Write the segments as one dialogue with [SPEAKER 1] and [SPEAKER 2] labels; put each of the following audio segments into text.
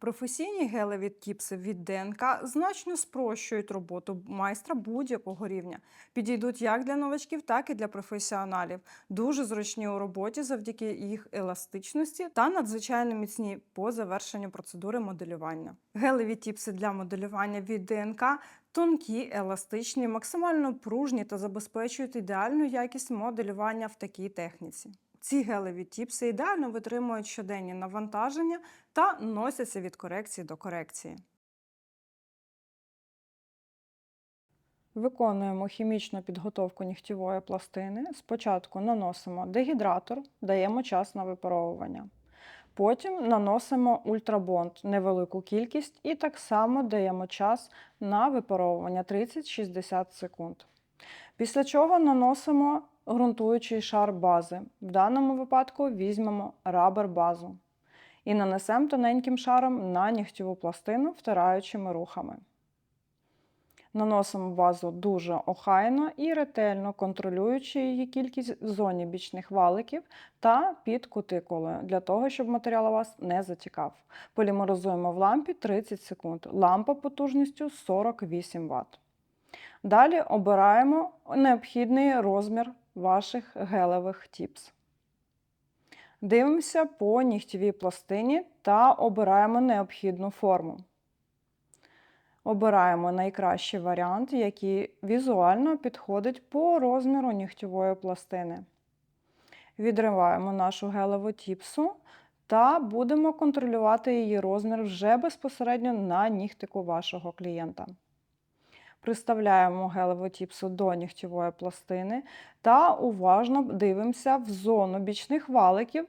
[SPEAKER 1] Професійні гелеві тіпси від ДНК значно спрощують роботу майстра будь-якого рівня. Підійдуть як для новачків, так і для професіоналів. Дуже зручні у роботі завдяки їх еластичності та надзвичайно міцні по завершенню процедури моделювання. Гелеві тіпси для моделювання від ДНК тонкі, еластичні, максимально пружні та забезпечують ідеальну якість моделювання в такій техніці. Ці гелеві тіпси ідеально витримують щоденні навантаження та носяться від корекції до корекції. Виконуємо хімічну підготовку нігтєвої пластини. Спочатку наносимо дегідратор, даємо час на випаровування. Потім наносимо ультрабонд невелику кількість і так само даємо час на випаровування 30-60 секунд. Після чого наносимо ґрунтуючий шар бази. В даному випадку візьмемо рабер базу і нанесемо тоненьким шаром на нігтєву пластину, втираючими рухами. Наносимо базу дуже охайно і ретельно контролюючи її кількість в зоні бічних валиків та під кутикулою, для того, щоб матеріал у вас не затікав. Полімеризуємо в лампі 30 секунд. Лампа потужністю 48 Вт. Далі обираємо необхідний розмір ваших гелевих тіпс. Дивимося по нігтєвій пластині та обираємо необхідну форму. Обираємо найкращий варіант, який візуально підходить по розміру нігтєвої пластини. Відриваємо нашу гелеву тіпсу та будемо контролювати її розмір вже безпосередньо на нігтику вашого клієнта. Приставляємо гелеву тіпсу до нігтєвої пластини та уважно дивимося в зону бічних валиків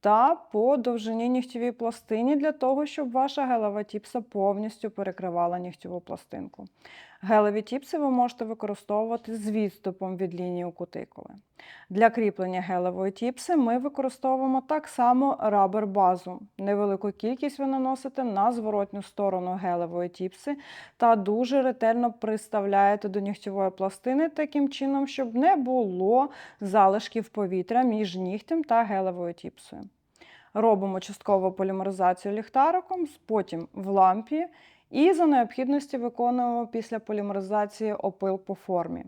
[SPEAKER 1] та по довжині нігтєвій пластині для того, щоб ваша гелева тіпса повністю перекривала нігтєву пластинку. Гелеві тіпси ви можете використовувати з відступом від лінії кутикули. Для кріплення гелевої тіпси ми використовуємо так само рабер базу. Невелику кількість ви наносите на зворотню сторону гелевої тіпси та дуже ретельно приставляєте до нігтєвої пластини таким чином, щоб не було залишків повітря між нігтем та гелевою тіпсою. Робимо часткову полімеризацію ліхтариком, потім в лампі і за необхідності виконуємо після полімеризації опил по формі.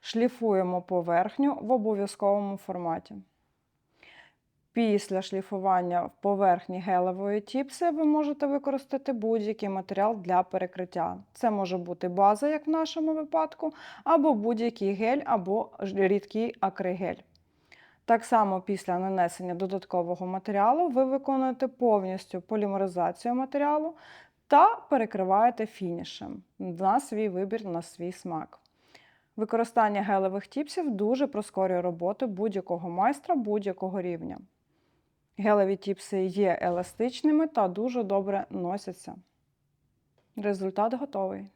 [SPEAKER 1] Шліфуємо поверхню в обов'язковому форматі. Після шліфування в поверхні гелевої тіпси ви можете використати будь-який матеріал для перекриття. Це може бути база, як в нашому випадку, або будь-який гель, або рідкий акригель. Так само після нанесення додаткового матеріалу ви виконуєте повністю полімеризацію матеріалу та перекриваєте фінішем на свій вибір, на свій смак. Використання гелевих тіпсів дуже прискорює роботу будь-якого майстра будь-якого рівня. Гелеві тіпси є еластичними та дуже добре носяться. Результат готовий.